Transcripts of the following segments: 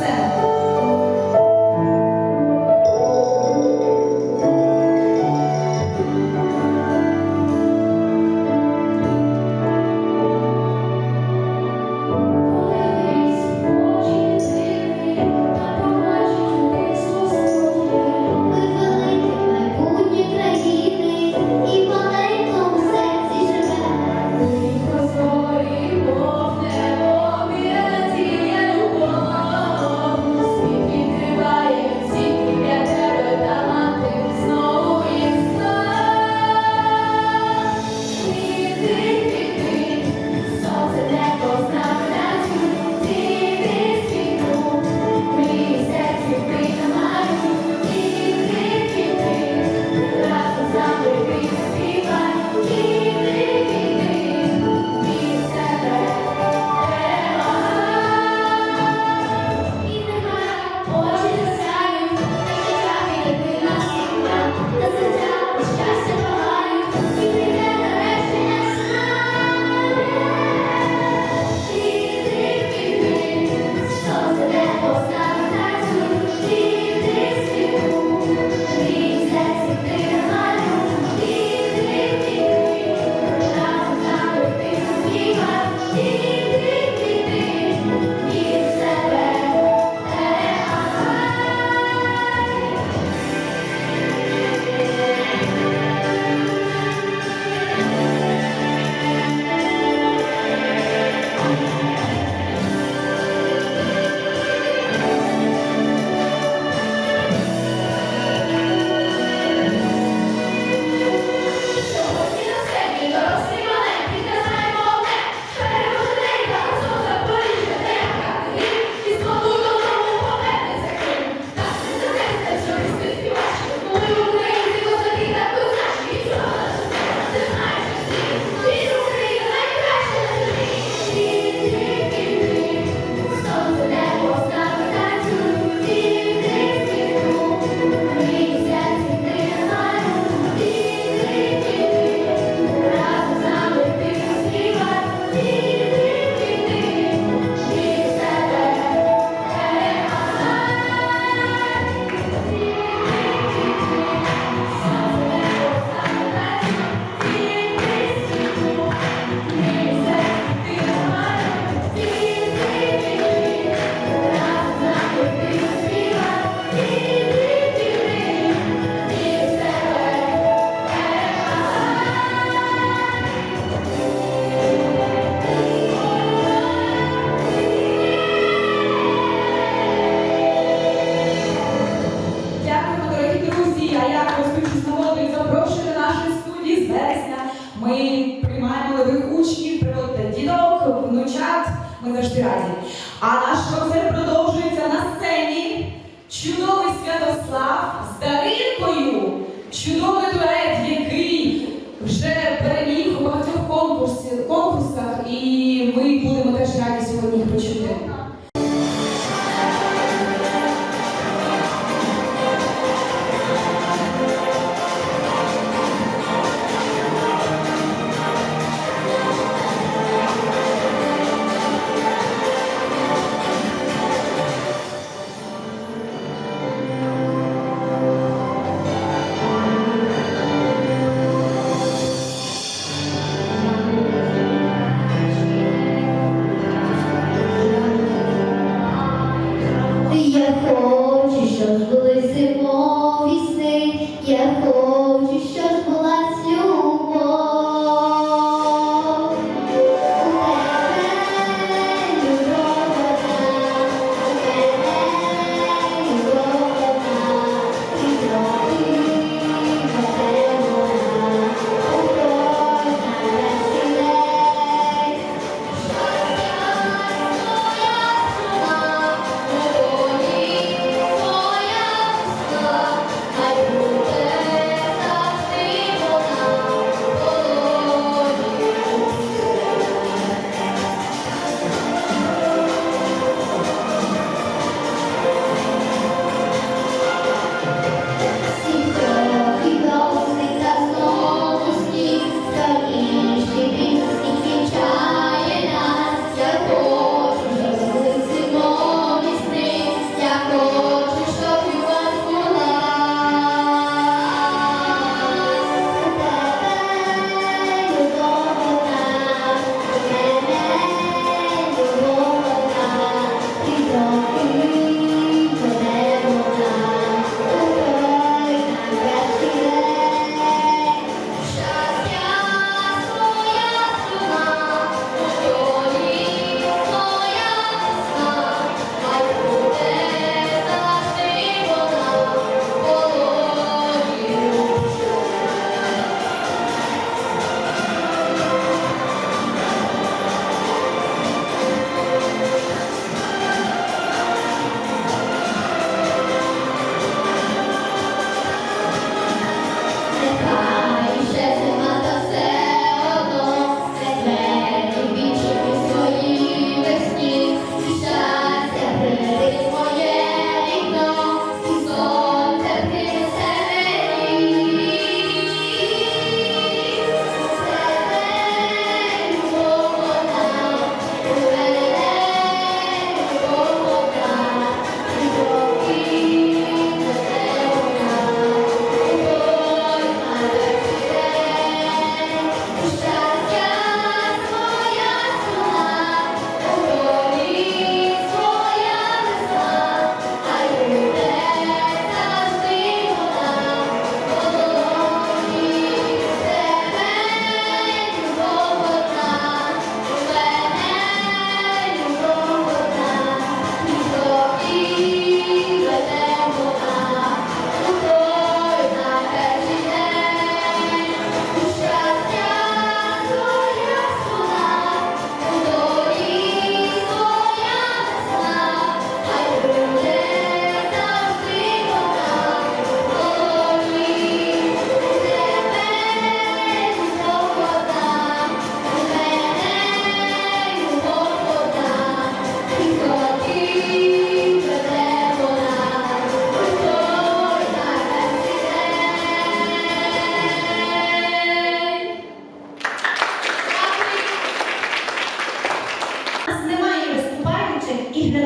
На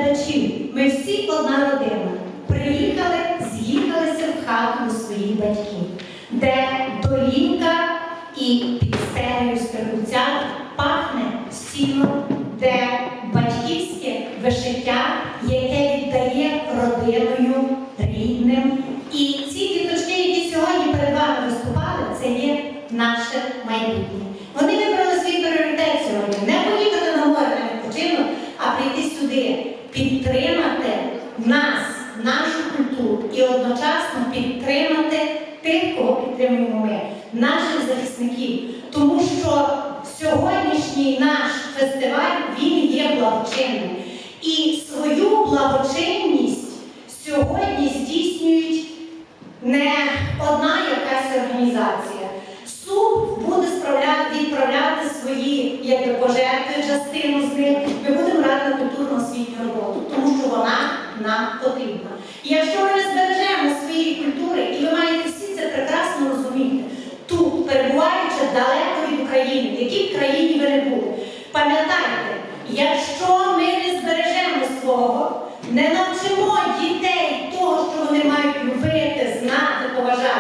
глядачі, ми всі одна родина. Приїхали, з'їхалися в хату своїх батьків, де долінка і під стерею стрибуця пахне сіло, де батьківське вишиття, яке віддає родиною рідним. Не одна якась організація. Суд буде справляти, відправляти свої якби, пожертви, частину з них. Ми будемо брати на культурну освітню роботу, тому що вона нам потрібна. І якщо ми не збережемо своєї культури, і ви маєте всі це прекрасно розуміти, тут, перебуваючи далеко від України, в якій країні ви не були, пам'ятайте, якщо ми не збережемо свого, не навчимо дітей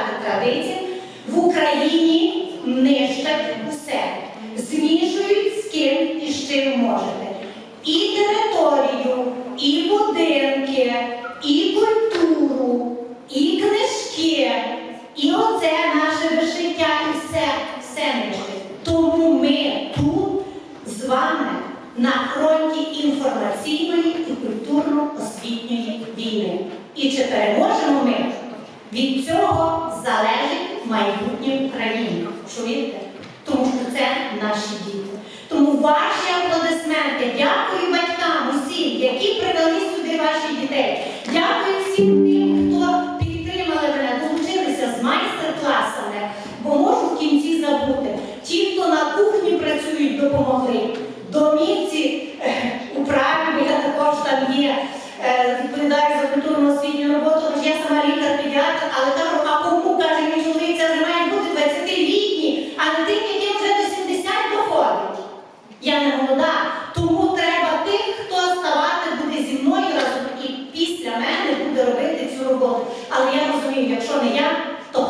поважати традиції, в Україні нищать усе, змішують з ким і з чим можете. І територію, і будинки, і культуру, і книжки, і оце наше вишиття, і все, все нищить. Тому ми тут з вами на фронті інформаційної і культурно-освітньої війни. І чи переможемо ми? Від цього залежить майбутнє України. Чуєте? Тому що це наші діти. Тому ваші аплодисменти. Дякую батькам усім, які привели сюди ваших дітей. Дякую всім тим, хто підтримали мене, долучилися з майстер-класами, бо можу в кінці забути. Ті, хто на кухні працюють, допомогли. Домівці управі, бо я також там є, е, відповідаю за культурну освітню роботу, я сама лікар-педіатр, але кажу, а Σωτήρια Ξώνη για το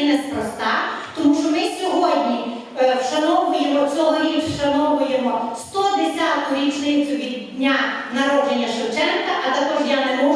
і неспроста, тому що ми сьогодні е, вшановуємо цьогоріч вшановуємо 110-ту річницю від дня народження Шевченка, а також я не можу